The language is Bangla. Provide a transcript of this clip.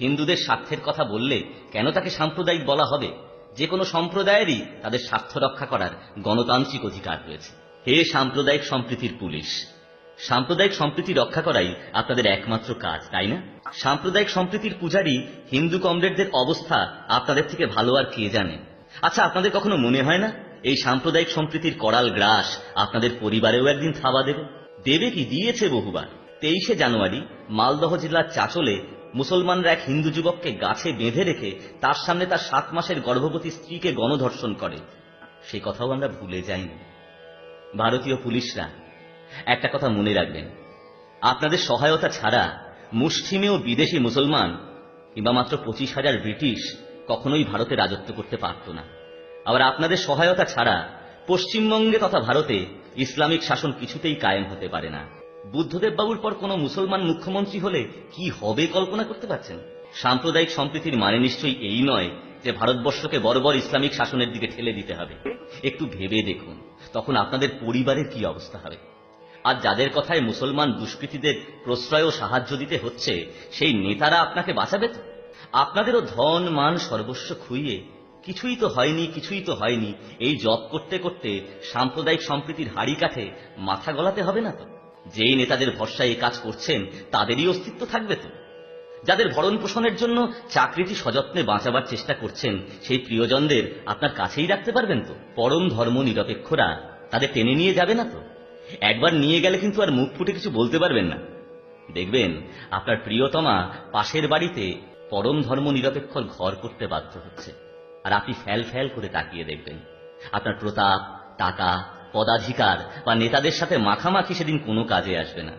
হিন্দুদের স্বার্থের কথা বললে কেন তাকে সাম্প্রদায়িক বলা হবে? যে কোনো সম্প্রদায়েরই তাদের স্বার্থ রক্ষা করার গণতান্ত্রিক অধিকার রয়েছে। হে সাম্প্রদায়িক সম্প্রীতির পুলিশ, সাম্প্রদায়িক সম্প্রীতি রক্ষা করাই আপনাদের একমাত্র কাজ, তাই না? সাম্প্রদায়িক সম্প্রীতির পূজারী হিন্দু কমরেডদের অবস্থা আপনাদের থেকে ভালো আর কে জানে? আচ্ছা আপনাদের কখনো মনে হয় না? এই সাম্প্রদায়িক সম্প্রীতির করাল গ্রাস আপনাদের পরিবারেও একদিন থাবা দেবে। দেবে কি? দিয়েছে বহুবার। তেইশে জানুয়ারি মালদহ জেলার চাচলে মুসলমানরা এক হিন্দু যুবককে গাছে বেঁধে রেখে তার সামনে তার সাত মাসের গর্ভবতী স্ত্রীকে গণধর্ষণ করে। সে কথাও আমরা ভুলে যাইনি। ভারতীয় পুলিশরা, একটা কথা মনে রাখবেন, আপনাদের সহায়তা ছাড়া মুষ্টিমেয় বিদেশি মুসলমান কিংবা মাত্র পঁচিশ হাজার ব্রিটিশ কখনোই ভারতে রাজত্ব করতে পারত না। আবার আপনাদের সহায়তা ছাড়া পশ্চিমবঙ্গে তথা ভারতে ইসলামিক শাসন কিছুতেই কায়েম হতে পারে না। বুদ্ধদেব বাবুর পর কোনো মুসলমান মুখ্যমন্ত্রী হলে কি হবে কল্পনা করতে পারছেন? সাম্প্রদায়িক সম্প্রীতির মানে নিশ্চয়ই এই নয় যে ভারতবর্ষকে বর্বর ইসলামিক শাসনের দিকে ঠেলে দিতে হবে। একটু ভেবে দেখুন, তখন আপনাদের পরিবারের কি অবস্থা হবে? আর যাদের কথায় মুসলমান দুষ্কৃতীদের প্রশ্রয় ও সাহায্য দিতে হচ্ছে, সেই নেতারা আপনাকে বাঁচাবে তো? আপনাদেরও ধন, মান, সর্বস্ব খুইয়ে কিছুই তো হয়নি, কিছুই তো হয়নি, এই জব করতে করতে সাম্প্রদায়িক সম্প্রীতির হাড়ি কাঠে মাথা গলাতে হবে না তো? যেই নেতাদের ভরসায় এই কাজ করছেন, তাদেরই অস্তিত্ব থাকবে তো। যাদের ভরণ পোষণের জন্য চাকরিটি সযত্নে বাঁচাবার চেষ্টা করছেন, সেই প্রিয়জনদের আপনার কাছেই রাখতে পারবেন তো। পরম ধর্ম নিরপেক্ষরা তাদের টেনে নিয়ে যাবে না তো। একবার নিয়ে গেলে কিন্তু আর মুখ ফুটে কিছু বলতে পারবেন না। দেখবেন, আপনার প্রিয়তমা পাশের বাড়িতে পরম ধর্ম নিরপেক্ষর ঘর করতে বাধ্য হচ্ছে। আর আপনি ফ্যাল ফ্যাল করে তাকিয়ে দেখবেন। আপনার প্রতাপ, টাকা পদাধিকার বা নেতাদের সাথে মাখামাখি সেদিন কোনো কাজে আসবে না।